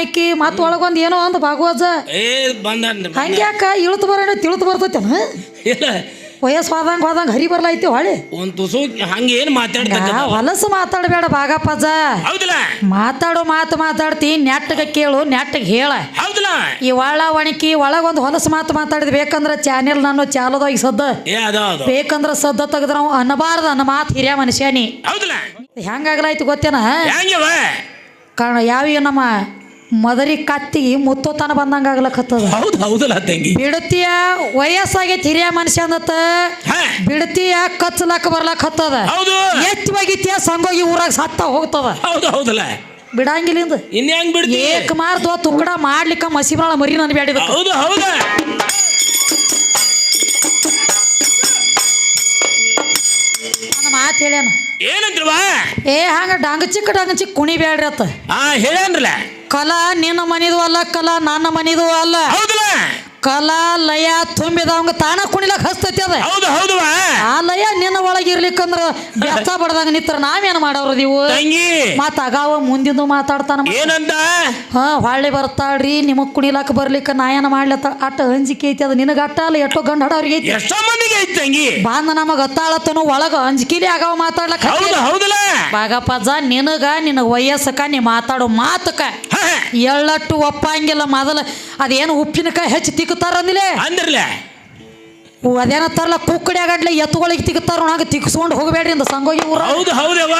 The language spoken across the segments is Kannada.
ವಾಣಿಕಿ ಮತ್ತ ಒಳಗೊಂದ್ ಏನೋ ಒಂದು ಭಾಗವಜ. ಏ ಬಂದ ಹಂಗ್ಯಾಕ ಇಳ್ತು ಬರೋಣ ತಿಳ್ತು ಬರ್ತೈತೇನ ಇಲ್ಲ. ವಯಸ್ಸು ಹೋದಂಗ ಹೋದಂಗ ಹರಿ ಬರ್ಲೈತಿ ಹೊಳಿ ಒಂದ್ ತುಸು ಹಂಗೇನ್ ಹೊಲಸು ಮಾತಾಡಬೇಡ ಭಾಗಪ್ಪಜ ಹೌದಲ್ಲ. ಮಾತಾಡೋ ಮಾತು ಮಾತಾಡ್ತಿ ನೆಟ್ಟಗ ಕೇಳು ನೆಟ್ಟಗೆ ಹೇಳ. ಹೌದಲ್ಲ. ಈ ಒಳ ಒಣಕಿ ಒಳಗೊಂದು ಹೊಲಸು ಮಾತು ಮಾತಾಡಿದ್ ಬೇಕಂದ್ರ ಚಾನೆಲ್ ನಾನು ಚಾಲದಾಗಿ ಸದ್ದ. ಬೇಕಂದ್ರ ಸದ್ದ ತೆಗೆದ್ರ ಅನ್ನಬಾರ್ದ ಅನ್ನ ಮಾತು ಹಿರಿಯ ಮನುಷ್ಯನಿ. ಹೌದಲ್ಲ. ಹೆಂಗಾಗ್ಲಾಯ್ತು ಗೊತ್ತೇನ? ಕಾರಣ ಯಾವ ನಮ್ಮ ಮದರಿ ಕತ್ತಿ ಮುತ್ತೋತನ ಬಂದಂಗ ಆಗ್ಲಕತ್ತದ. ಹೌದು ಹೌದಲ್ಲ ತಂಗಿ. ಬಿಡತಿಯ ವಯಸ್ಸಾಗೈತಿ ಹಿರಿಯ ಮನುಷ್ಯ ಅಂದತ್ತ ಬಿಡತಿಯ ಕಚ್ಚಲಕ್ಕ ಬರ್ಲಕ್ ಹೌದು. ಎತ್ತಿ ಬಗಿತಿಯ ಸಂಗೋಗಿ ಊರಾಗ ಸತ್ತ ಹೋಗ್ತದ. ಹೌದು ಹೌದಲ್ಲ. ಬಿಡಂಗಿಲ್ಲಿಂದ. ಇನ್ ಹೆಂಗ್ ಬಿಡ್ತಿ? ಏಕ್ ಮಾರ್ದು ತುಂಗಡ ಮಾಡ್ಲಿಕ್ಕ ಮಸಿಬಳ ಮರಿ ನನ್ ಬ್ಯಾಡಿದ ಹೌದು ಹೌದ. ನನ್ನ ಮಾತು ಹೇಳ್ಯಾನ. ಏನಂದ್ರವಾ ಏ ಹಂಗ ಡಂಗ ಚಿಕ್ಕ ಡಂಗ ಚಿಕ್ಕ ಕುಣಿ ಬ್ಯಾಡ್ರಿ ಅತ್ತ. ಹಾ ಹೇಳ್ಯಾನ್ರಲ್ಲ. ಕಲಾ ನಿನ್ನ ಮನಿದು ಅಲ್ಲ ಕಲಾ ನನ್ನ ಮನಿದು ಅಲ್ಲ. ಹೌದಲ್ಲ? ಕಲಾ ಲಯ ತುಂಬಿದವಂಗ ತಾನ ಕುಣಿಲಕ್ ಹಸ್ತೈತಿ ಅದ. ಹೌದು ಹೌದು ಆ ನಿನ್ನ ಒಳಗಿರ್ಲಿಕ್ಕಂದ್ರ ಬೆತ್ತ ಬಡ್ದಂಗ ನಿತ್ರ ನಾವೇನ್ ಮಾಡವ್ರ ನೀವು? ತಂಗಿ! ಮತ್ತ ಅಗಾವ ಮುಂದಿಂದು ಮಾತಾಡ್ತಾನ. ಏನಂತ ಹಾ ಹೊಳ್ಳಿ ಬರ್ತಾಳ್ರಿ ನಿಮಗ್ ಕುಣಿಲಾಕ ಬರ್ಲಿಕ್ಕ ನಾ ಏನ ಮಾಡ್ಲತ್ತ ಅಟ್ಟ ಅಂಜಿಕೆ ಐತಿ ಅದ ನಿನಗ ಅಟ್ಟ ಅಲ್ಲ ಎಷ್ಟೋ ಗಂಡ ಹಡವ್ರಿಗೆ ಐತಿ. ಎಷ್ಟೋ ಮಂದಿಗೆ ಐತಿ ತಂಗಿ? ಬಾಂದ ನಮಗ ಅತ್ತಾಳತ್ತನು ಒಳಗ ಅಂಜಿಕೆಲಿ ಅಗಾವ ಮಾತಾಡ್ಲಕ್ಕ ಹೌದು ಹೌದಲ್ಲ? ಬಾಗಪ್ಪಜ್ಜ ನಿನಗ ನಿನಗ ವಯಸ್ಸಕ ನೀ ಮಾತಾಡೋ ಹಾ. ಎಳ್ಳಟ್ಟು ಒಪ್ಪಂಗಿಲ್ಲ ಮೊದಲ ಅದೇನು ಉಪ್ಪಿನಕಾಯಿ ಹೆಚ್ಚು ತಿಕ್ಕುತ್ತಾರ ಅಂದಿಲ್ಲ ಅದೇನ ತರಲ ಕುಕ್ಕಡಿ ಆಗಡ್ಲೆ ಎತ್ತುಗಳಿಗೆ ತಿಕ್ತಾರ ಹಂಗ ತಿಕ್ಸ್ಕೊಂಡು ಹೋಗಬೇಡ್ರಿ ಅಂತ ಸಂಗೋಗಿ ಊರ ಹೌದು ಹೌದವ್ವ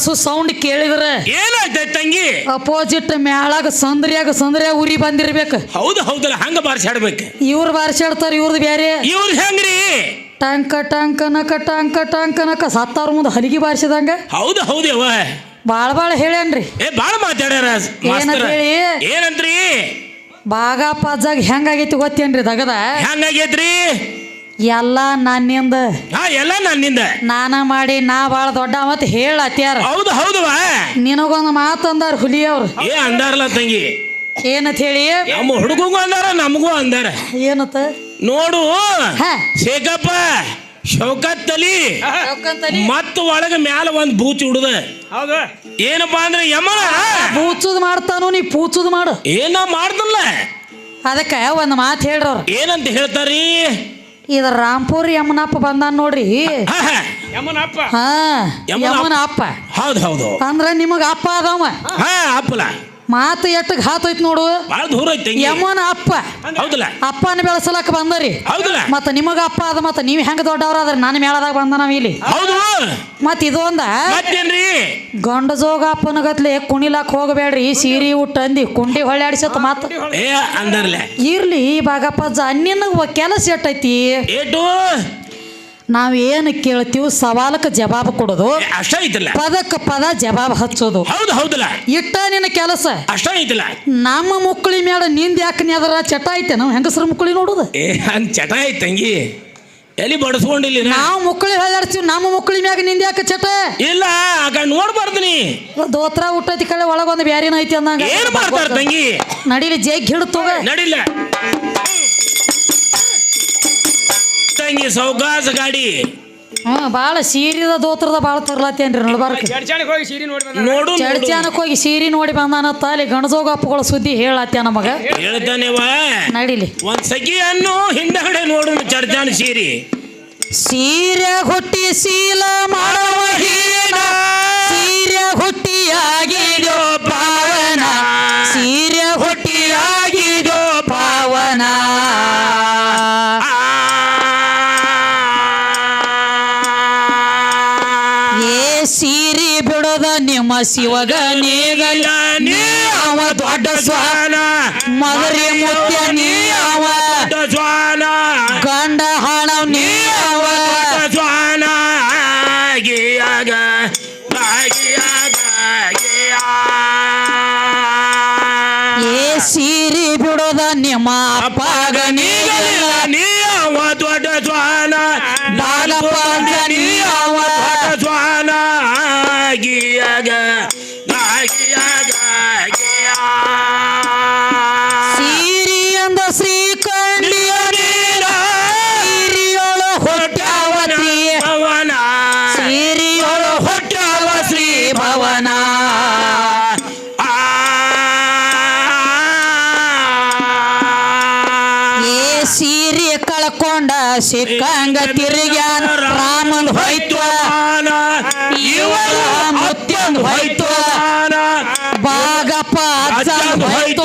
ಬಾರ್ಸು ಸೌಂಡ್ ಕೇಳಿದ್ರೆ ಏನಾಯ್ತ ತಂಗಿ? ಅಪೋಸಿಟ್ ಮ್ಯಾಳಾಗ ಸಂದ್ರಿಯಾಗ ಸಂದ್ರಿಯಾಗ ಉರಿ ಬಂದಿರ್ಬೇಕು. ಹೌದು ಹೌದಲ್ಲ ಹಂಗ ಬಾರಿಸಾಡ್ಬೇಕು ಇವ್ರು ಬಾರಿಸಾಡ್ತಾರ ಇವ್ರದ್ದು ಬೇರೆ ಇವ್ರು ಹೆಂಗ್ರಿ? ಟಂಕ ಟಂಕ ನಕ ಟಂಕ ಟಂಕ ನಕ ಸತ್ತಾರ ಮುಂದೆ ಹಲಿಗೆ ಬಾರಿಸಿದಂಗ. ಹೌದು ಹೌದವ್ವ ಬಾಳ ಬಾಳ ಹೇಳ್ಯಾನ್ರಿ. ಏ ಬಾಳ ಮಾತಾಡ್ಯಾರ ಏನಂತ ಹೇಳಿ? ಏನಂತ್ರಿ? ಬಾಗ ಪಜ್ಜಾಗ ಹೆಂಗಾಗೈತಿ ಗೊತ್ತೇನ್ರಿ ದಗದ? ಹೆಂಗಾಗೈತ್ರಿ? ಎಲ್ಲ ನನ್ನಿಂದ. ಹಾ ಎಲ್ಲ ನನ್ನಿಂದ. ನಾನ ಮಾಡಿ ನಾ ಬಾಳ ದೊಡ್ಡ ಮತ್ ಹೇಳತ್ಯಾರ ಹೌದು ಹೌದು ನಿನಗೊಂದು ಮಾತು ಅಂದಾರ ಹುಲಿಯವ್ರು ಏ ಅಂದಾರಲ್ಲ ತಂಗಿ. ಏನತ್ ಹೇಳಿ? ನಮ್ಮ ಹುಡುಗಂಗೂ ಅಂದಾರ ನಮಗೂ ಅಂದಾರ. ಏನತ್ತ ನೋಡು ಹಾ. ಶೇಖಪ್ಪ ಶೌಕತ್ ತಲಿ ಮತ್ತ ಒಳಗ ಮ್ಯಾಲ ಒಂದ್ ಬೂಚಿ ಹುಡುದ ಹೌದು. ಏನಪ್ಪಾ ಅಂದ್ರೆ ಯಮನ? ಪೂಚುದ್ ಮಾಡ್ತಾನು ನೀ ಪೂಚುದ್ ಮಾಡು. ಏನ ಮಾಡ್ದಲ್ಲ. ಅದಕ್ಕೆ ಒಂದು ಮಾತು ಹೇಳ್ರವ್ರು ಏನಂತ ಹೇಳ್ತಾರಿ? ಇದ ರಾಂಪುರ್ ಯಮನಪ್ಪ ಬಂದಾನ ನೋಡ್ರಿ. ಹಾ. ಯಮನಪ್ಪ. ಹಾ ಯಮನ ಯಮನ ಅಪ್ಪ ಹೌದು ಹೌದು. ಅಂದ್ರ ನಿಮಗ ಅಪ್ಪ ಅದಾವ. ಹಾ ಅಪ್ಪಲ. ಮಾತು ಎಟ್ಟಗ್ ಹಾತೈತ್ ನೋಡು. ಬಹಳ ದೂರ ಐತಿ ಯಮನ ಅಪ್ಪ ಹೌದಲ್ಲ? ಅಪ್ಪನ ಬೆಳೆಸಲಕ್ಕ ಬಂದರಿ. ಹೌದಲ್ಲ? ಮತ್ತ ನಿಮಗ ಅಪ್ಪ ಅದ ಮತ್ತ ನೀವ್ ಹೆಂಗ ದೊಡ್ಡವ್ರ ಅದ್ರ ನಾನು ಮೇಳದಾಗ ಬಂದ ನಾವ್ ಇಲ್ಲಿ. ಹೌದು ಮತ್ ಇದು ಒಂದ ಮತ್ತೇನ್ರಿ? ಗಂಡ ಜೋಗ ಅಪ್ಪನ ಗತ್ಲೆ ಕುಣಿಲಾಕ್ ಹೋಗಬೇಡ್ರಿ ಸೀರಿ ಉಟ್ಟಂದಿ ಕುಂಡಿ ಹೊಳ್ಯಾಡ್ಸತ್ ಮಾತ ಏ ಅಂದರ್ಲೆ. ಇರ್ಲಿ ಬಾಗಪ್ಪ ನಿನಗ ಕೆಲಸ ಎಟ್ಟೈತಿ? ಏಟು? ನಾವ್ ಏನ್ ಕೇಳ್ತೀವಿ ಸವಾಲಕ್ಕೆ ಜವಾಬ್ ಕೊಡೋದು. ಅಷ್ಟ ಐತಲ್ಲ. ಪದಕ್ಕೆ ಪದ ಜವಾಬ್ ಹಚ್ಚೋದು. ಹೌದು ಹೌದಲ್ಲ. ಇಟ್ಟ ನಿನ್ನ ಕೆಲಸ. ಅಷ್ಟ ಐತಲ್ಲ. ನಮ್ಮ ಮುಕ್ಕಳಿ ಮೇಡ ನಿಂದ ಯಾಕ ಅದರ ಚಟ ಐತೆ ನಾವು ಹೆಂಗಸ್ರ ಮುಕ್ಕಳಿ ನೋಡುದು? ಏ ಹಂಗ್ ಚಟ ಐತಂಗಿ ತಂಗಿ. ಎಲ್ಲಿ ಬಡಿಸ್ಕೊಂಡಿಲ್ಲ? ನಾವು ಮುಕ್ಕಳಿ ಹೇಳ್ಯಾಡ್ತೀವಿ ನಮ್ಮ ಮುಕ್ಕಳಿ ಮ್ಯಾಗ ನಿಂದ ಯಾಕೆ ಚಟ ಇಲ್ಲ ಆಗ ನೋಡ್ಬಾರ್ದು ನೀ. ದೋತ್ರ ಹುಟ್ಟೈತಿ ಕಳೆ ಒಳಗೊಂದು ಬ್ಯಾರಿನ ಐತಿ ಅಂದಂಗ. ಏನು ಮಾಡ್ತಾರ ತಂಗಿ? ನಡೀಲಿ ಜೇಗ್ ಹಿಡ್ತು ನಡಿಲ್ಲ ತಂಗಿ ಸೌಕಾಸ ಗಾಡಿ. ಹ್ಮ್ ಬಾಳ ಸೀರಿದ ದೋತ್ರದ ಬಾಳ ತರ್ಲತ್ತೇನ್ರಿ ನಡ್ಬಾರ್ಕ. ಹೋಗಿ ಸೀರೆ ನೋಡಿ ನೋಡು. ಚಡ್ಚಾನಕ್ ಹೋಗಿ ಸೀರಿ ನೋಡಿ ಬಂದಾನ ತಾಲಿ ಗಣಸೋಗ ಅಪ್ಪಗಳ ಸುದ್ದಿ ಹೇಳತ್ಯ ನಮಗ ಹೇಳ್ತಾನೆವ ನಡಿಲಿ. ಒಂದ್ ಸಖಿಯನ್ನು ಹಿಂದಗಡೆ ನೋಡು ಚರ್ಚಾನ ಸೀರಿ. ಸೀರೆ ಹುಟ್ಟಿ ಸೀಲ ಮಾಡುವ ಹೀನ. ಸೀರೆ ಹುಟ್ಟಿಯಾಗಿದೋ ಪಾವನ ಶಿವಗ ನೀ ಅವ ದೊಡ್ಡ ಸ್ವಾನ ಮಗರಿ ಮುತ್ಯ ನೀ. ಸಿಕ್ಕಂಗ ತಿರುಗ್ಯಾನ ರಾಮನ್ ಹೋಯ್ತು ಇವರ ಮುತ್ಯನ್ ಹೋಯ್ತು ಬಾಗಪ್ಪ ಅಜ್ಜಂದ್ ಹೋಯ್ತು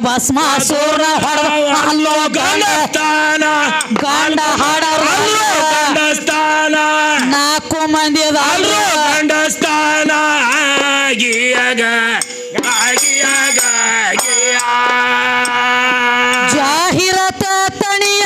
ಭಸ್ಮಾಸುರ ಅಲ್ಲೋ ಗಂಡ ಗಂಡಸ್ಥಾನ. ಗಂಡ ಹಾಡರು ಗಂಡಸ್ಥಾನ. ನಾಲ್ಕು ಮಂದಿ ಅಲ್ಲೋ ಗಂಡಸ್ಥಾನ. ಗಿಯಗ ಗಿಯಗ ಗಿಯ ಜಾಹಿರತ ತಣಿಯ.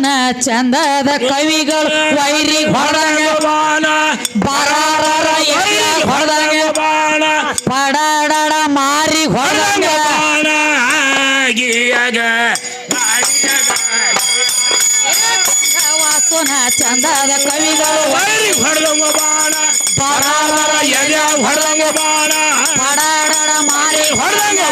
ವಾಸುನ ಚಂದದ ಕವಿಗಳು ವೈರಿ ಹೊಡೆದಂಗ ಬರಾರರ ಎದೆ ಹೊಡೆದಂಗ ಪಡಾಡಡ ಮಾರಿ ಹೊಡೆದಂಗ ವಾಸುನ ಚಂದದ ಕವಿಗಳು ಬರಾರರ ಎದೆ ಪಡಾಡಡ ಮಾರಿ ಹೊಡೆದಂಗ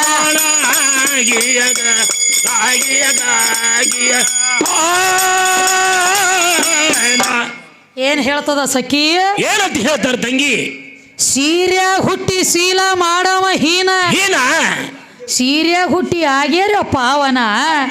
ಏನ್ ಹೇಳ್ತದ ಸಖಿ? ಏನಂತ ಹೇಳ್ತಾರ ತಂಗಿ? ಸೀರ್ಯ ಹುಟ್ಟಿ ಶೀಲ ಮಾಡವ ಹೀನ. ಏನ ಸೀರ್ಯ ಹುಟ್ಟಿ ಆಗ್ಯಾರ ಪಾವನ.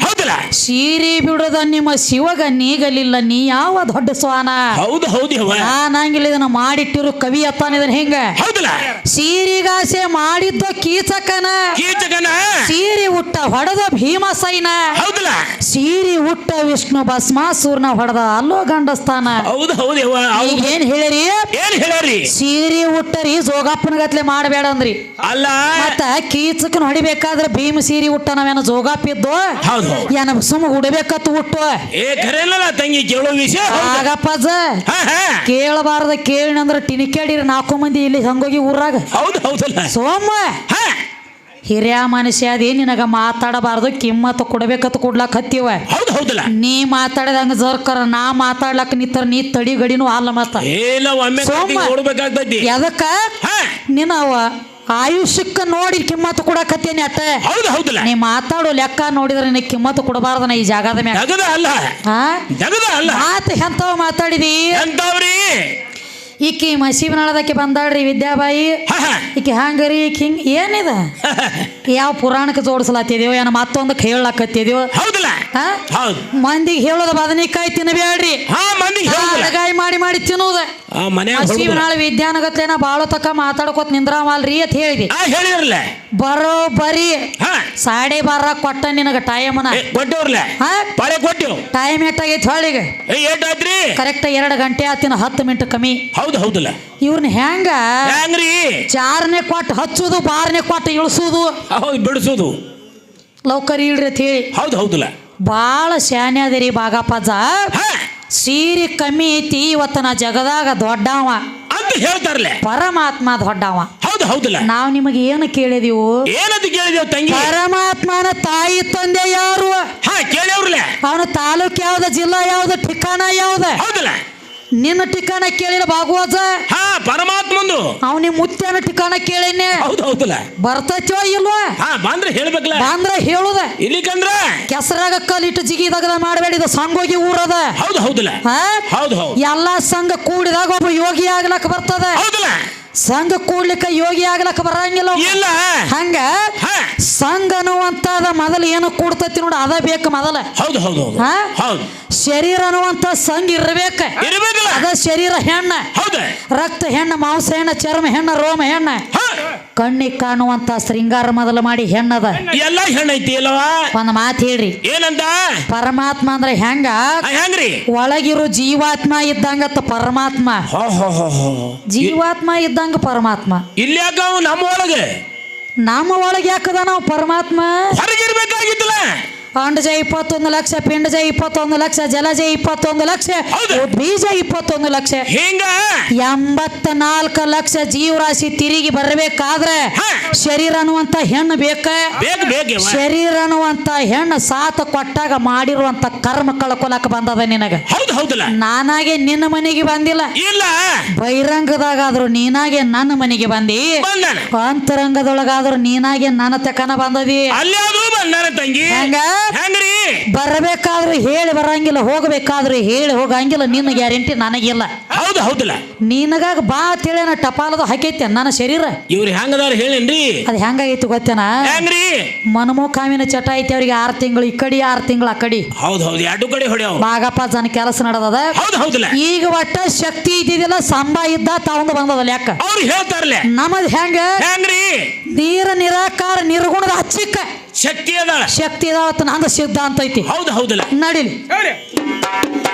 ಹೌದಲ್ಲ? ಸೀರೆ ಬಿಡೋದ ನಿಮ್ಮ ಶಿವಗ ನೀಗಲಿಲ್ಲ ನೀ ಯಾವ ದೊಡ್ಡ ಸ್ವಾನ ಹೌದು ಹೌದು. ನಾನಂಗಿಲ್ಲ ಇದನ್ನ ಮಾಡಿಟ್ಟಿರು ಕವಿ ಅತ್ತಾನ ಇದನ್ನ ಹೆಂಗ. ಹೌದಲ್ಲ? ಸೀರಿಗಾಸೆ ಮಾಡಿದ್ದ ಕೀಚಕನ. ಕೀಚಕನ? ಸೀರೆ ಹುಟ್ಟ ಹೊಡೆದ ಭೀಮಸೈನ. ಹೌದಲ್ಲ? ಸೀರೆ ಹುಟ್ಟ ವಿಷ್ಣು ಭಸ್ಮಾಸೂರ್ನ ಹೊಡೆದ ಅಲ್ಲೋ ಗಂಡಸ್ಥಾನ ಹೌದು ಹೌದು. ಏನ್ ಹೇಳಿರಿ ಸೀರಿ ಹೇಳ್ಯಾರಿ? ಸೀರೆ ಹುಟ್ಟರಿ ಜೋಗಪ್ಪನ ಗತ್ಲೆ ಮಾಡಬೇಡ ಅಂದ್ರಿ. ಅಲ್ಲ? ಮತ್ತ ಕೀಚಕನ್ ಹೊಡಿಬೇಕಾದ್ರೆ ಭೀಮ ಸೀರಿ ಹುಟ್ಟ ನಾವೇನ ಜೋಗಾಪಿದ್ದು? ಹೌದು. ಏನ ಸುಮ್ಮ ಉಡಬೇಕತ್ತು ಹುಟ್ಟು ಏ ಖರೇನಲ್ಲ ತಂಗಿ ಕೇಳೋ ವಿಷಯ. ಹೌದು. ಆಗಪ್ಪಜ್ಜ ಹಾ, ಅಂದ್ರೆ ಟಿನಿಕೇಡಿರಿ ನಾಲ್ಕು ಮಂದಿ ಇಲ್ಲಿ ಹಂಗೋಗಿ ಊರಾಗ. ಹೌದು ಹೌದಲ್ಲ. ಸೋಮ. ಹಿರಿಯ ಮನುಷ್ಯ ಅದೇ ನಿನಗ ಮಾತಾಡಬಾರ್ದು ಕಿಮ್ಮತ್ತು ಕೊಡಬೇಕತ್ ಕೊಡ್ಲಾಕ್ ಹತ್ತಿವ ಹೌದು ಹೌದಲ್ಲ. ನೀ ಮಾತಾಡಿದಂಗ ಜರ್ಕರ ನಾ ಮಾತಾಡ್ಲಕ್ ನಿತ್ತರ ನೀ ತಡಿ ಗಡಿನೂ ಅಲ್ಲ ಮತ್ತ. ಏನ ಒಮ್ಮೆ ಸೋಮ. ಎದಕ್ಕ? ಆಯುಷ್ಯಕ್ಕ ನೋಡಿ ಕಿಮ್ಮತ್ತು ಕೊಡಕತ್ತೇನೆ ಅಟ್ಟ ಹೌದು ಹೌದಲ್ಲ. ನೀ ಮಾತಾಡೋ ಲೆಕ್ಕ ನೋಡಿದ್ರೆ ನೀ ಕಿಮ್ಮತ್ತು ಕೊಡಬಾರ್ದನ ಈ ಜಾಗದ ಮೇಲೆ ಅಲ್ಲ. ಮಾತು ಎಂತವ ಮಾತಾಡಿದಿ? ಎಂತವ್ರಿ ಈಕಿ ಮಸೀಬನಾಳದಕ್ಕೆ ಬಂದಾಳ್ರಿ ವಿದ್ಯಾಬಾಯಿ. ಈಕಿ ಹಂಗರಿ ಈಕಿ ಹಿಂಗ್ ಏನಿದ? ಯಾವ ಪುರಾಣಕ್ಕೆ ಜೋಡಿಸ್ಲಾತಿದೇವ ಏನ ಮತ್ತೊಂದಕ್ಕೆ ಹೇಳಕತ್ತಿದೇವ ಹೌದಲ್ಲ? ಹೌದು. ಮಂದಿಗೆ ಹೇಳೋದು ಬದನಿಕಾಯಿ ತಿನ್ನಬೇಡ್ರಿ. ಅಡಗಾಯಿ ಮಾಡಿ ಮಾಡಿ ತಿನ್ನೋದ. ಮಸೀಬನಾಳ ವಿದ್ಯಾನಗತ್ಲೇನ ಬಾಳ ತಕ್ಕ ಮಾತಾಡ್ಕೋತ ನಿಂದ್ರಾಮಲ್ರಿ ಅಂತ ಹೇಳಿದಿ. ಬರೋ ಬರಿ ಸಾಡೆ ಬಾರ ಕೊಟ್ಟ ನಿನಗ ಟೈಮನ. ಕೊಟ್ಟವ್ರಲ್ಲ? ಕೊಟ್ಟೆವು? ಟೈಮ್ ಎಷ್ಟಾಗೈತಿ ಹೊಳಿಗೆ ಕರೆಕ್ಟ್ ಎರಡು ಗಂಟೆ ಆತಿನ ಹತ್ತು ಮಿನಿಟ್ ಕಮ್ಮಿ. ಹೌದು ಹೌದಲ್ಲ? ಇವ್ರನ್ನ ಹೆಂಗ? ಹೆಂಗ್ರಿ? ಚಾರನೇ ಕೊಟ್ಟು ಹಚ್ಚುದು ಬಾರನೇ ಕೊಟ್ಟು ಇಳಿಸೋದು. ಹೌದು ಬಿಡಿಸೋದು. ಲೌಕರಿ ಇಳ್ರಿ ಅಂತ ಹೇಳಿ ಹೌದು ಹೌದಲ್ಲ? ಭಾಳ ಶಾನೆ ಅದರಿ ಬಾಗಪ್ಪಜ. ಸೀರೆ ಕಮ್ಮಿ ಐತಿ ಇವತ್ತು ನಾ ಜಗದಾಗ ದೊಡ್ಡವ. ಅಂತ ಹೇಳ್ತಾರಲ್ಲ? ಪರಮಾತ್ಮ ದೊಡ್ಡವ. ಹೌದು ಹೌದಲ್ಲ? ನಾವು ನಿಮಗೆ ಏನು ಕೇಳಿದೀವು? ಏನಂತ ಕೇಳಿದೇವ್ ತಂಗಿ? ಪರಮಾತ್ಮನ ತಾಯಿ ತಂದೆ ಯಾರು? ಹಾ ಕೇಳ್ಯವ್ರಲ್ಲ? ಅವನ ತಾಲೂಕ್ ಯಾವ್ದ ಜಿಲ್ಲಾ ಯಾವ್ದು ಠಿಕಾಣ ಯಾವ್ದ? ಹೌದಲ್ಲ? ನಿನ್ನ ಠಿಕಾಣ ಕೇಳಿಲ್ಲ ಭಾಗವತ? ಹಾ ಪರಮಾತ್ಮಂದು. ಅವನಿ ಮುತ್ಯನ ಠಿಕಾಣ ಕೇಳಿನ ಹೌದು ಹೌದಲ್ಲ? ಬರ್ತೈತೋ ಇಲ್ವಾ? ಹಾ ಬಂದ್ರೆ ಹೇಳ್ಬೇಕಲ್ಲ. ಬಂದ್ರ ಹೇಳುದ. ಇಲ್ಲಿಕಂದ್ರ ಕೆಸರಾಗ ಕಲ್ಲಿಟ್ಟು ಜಿಗಿದಾಗ ಮಾಡಬೇಡಿದ ಹೋಗಿ ಊರದ. ಹೌದು ಹೌದಲ್ಲ? ಹೌದು ಹೌದು. ಎಲ್ಲಾ ಸಂಘ ಕೂಡಿದಾಗ ಒಬ್ಬ ಯೋಗಿ ಆಗ್ಲಕ್ ಬರ್ತದ. ಹೌದಲ್ಲ? ಸಂಘ ಕೂಡ್ಲಿಕ್ಕ ಯೋಗಿ ಆಗ್ಲಕ್ಕ ಬರಂಗಿಲ್ಲ. ಇಲ್ಲ. ಹಂಗ ಸಂಘ ಅನ್ನುವಂತದ ಮೊದಲು ಏನು ಕೂಡ್ತತಿ ನೋಡ ಅದ ಬೇಕು ಮೊದಲ. ಹೌದು ಹೌದು ಹೌದು. ಶರೀರ ಅನ್ನುವಂತ ಸಂಘ ಇರ್ಬೇಕ. ಅದ ಶರೀರ ಹೆಣ್ಣ. ರಕ್ತ ಹೆಣ್ಣ ಮಾಂಸ ಹೆಣ್ಣ ಚರ್ಮ ಹೆಣ್ಣ ರೋಮ ಹೆಣ್ಣ. ಕಣ್ಣಿ ಕಣ್ಣಿಗೆ ಕಾಣುವಂತ ಶೃಂಗಾರ ಮೊದಲು ಮಾಡಿ ಹೆಣ್ಣದ. ಎಲ್ಲ ಹೆಣ್ಣೈತಿ ಅಲ್ವಾ ಒಂದ್ ಮಾತು ಹೇಳ್ರಿ. ಏನಂತ? ಪರಮಾತ್ಮ ಅಂದ್ರೆ ಹೆಂಗ? ಹೆಂಗ್ರಿ? ಒಳಗಿರೋ ಜೀವಾತ್ಮ ಇದ್ದಂಗತ್ತ ಪರಮಾತ್ಮ. ಜೀವಾತ್ಮ ಇದ್ದಂಗ ಪರಮಾತ್ಮ. ಇಲ್ಲಿ ಯಾಕ ಅವ ನಮ್ಮ ಒಳಗೆ. ನಮ್ಮ ಒಳಗೆ ಯಾಕದ ನಾವು ಪರಮಾತ್ಮ? ಹೊರಗಿರ್ಬೇಕಾಗಿತ್ತಲ್ಲ. ಅಂಡಜ ಇಪ್ಪತ್ತೊಂದು ಲಕ್ಷ ಪಿಂಡಜ ಇಪ್ಪತ್ತೊಂದು ಲಕ್ಷ ಜಲಜ ಇಪ್ಪತ್ತೊಂದು ಲಕ್ಷ ಬೀಜ ಇಪ್ಪತ್ತೊಂದು ಲಕ್ಷ. ಹಿಂಗ? ಎಂಬತ್ತ ನಾಲ್ಕು ಲಕ್ಷ ಜೀವರಾಶಿ ತಿರುಗಿ ಬರಬೇಕಾದ್ರೆ. ಶರೀರ ಅನ್ನುವಂತ ಹೆಣ್ಣು ಬೇಕ. ಶರೀರ ಅನ್ನುವಂತ ಹೆಣ್ಣು ಸಾತ ಕೊಟ್ಟಾಗ ಮಾಡಿರುವಂತ ಕರ್ಮ ಕಳ್ಕೊಲಕ ಬಂದದ ನಿನಗ. ನಾನಾಗೆ ನಿನ್ನ ಮನೆಗೆ ಬಂದಿಲ್ಲ. ಇಲ್ಲ. ಬಹಿರಂಗದಾಗಾದ್ರೂ ನೀನಾಗೆ ನನ್ನ ಮನೆಗೆ ಬಂದಿ? ಅಂತರಂಗದೊಳಗಾದ್ರೂ ನೀನಾಗೆ ನನ್ನ ತಕನ ಬಂದದಿ? ತಂಗಿ. ಹೆಂಗ? ಹೆಂಗ್ರಿ? ಬರಬೇಕಾದ್ರೆ ಹೇಳಿ ಬರಂಗಿಲ್ಲ ಹೋಗಬೇಕಾದ್ರೆ ಹೇಳಿ ಹೋಗಂಗಿಲ್ಲ ನಿನ್ನ ಗ್ಯಾರಂಟಿ ನನಗಿಲ್ಲ. ಹೌದು ಹೌದಿಲ್ಲ. ನಿನಗಾಗ ಬಾ ತಿಳಿಯನ ಟಪಾಲದು ಹಾಕೈತೆ ನನ್ನ ಶರೀರ. ಇವ್ರು ಹೆಂಗದಾರ ಹೇಳೇನ್ರಿ? ಅದು ಹೆಂಗಾಗೈತಿ ಗೊತ್ತೇನ? ಹೆಂಗ್ರಿ? ಮನಮೋಕಾಮಿನ ಚಟ ಐತಿ ಅವ್ರಿಗೆ ಆರು ತಿಂಗಳು ಈ ಕಡೆ ಆರು ತಿಂಗಳು ಆ ಕಡೆ. ಹೌದು ಹೌದು ಎರಡು ಕಡೆ ಹೊಡ್ಯಾವ. ಬಾಗಪ್ಪ ಜನ ಕೆಲಸ ನಡೆದದ. ಹೌದು ಹೌದಿಲ್ಲ. ಈಗ ಒಟ್ಟ ಶಕ್ತಿ ಇದ್ದಿದ್ದಿಲ್ಲ ಸಂಬ ಇದ್ದ ತಗೊಂಡು ಬಂದದಲ್ಲ ಯಾಕ ಅವ್ರು ಹೇಳ್ತಾರಲ್ಲ ನಮ್ಮದು ಹೆಂಗ? ಹೆಂಗ್ರಿ? ನೀರ ನಿರಾಕಾರ ನಿರ್ಗುಣದ ಹಚ್ಚಿಕ್ಕ ಶಕ್ತಿ ಅದಾಳ. ಶಕ್ತಿ ಇದಾವತ್ತ ನಂದ ಸಿದ್ಧಾಂತ ಐತಿ. ಹೌದು ಹೌದಲ್ಲ? ನಡೀಲಿ.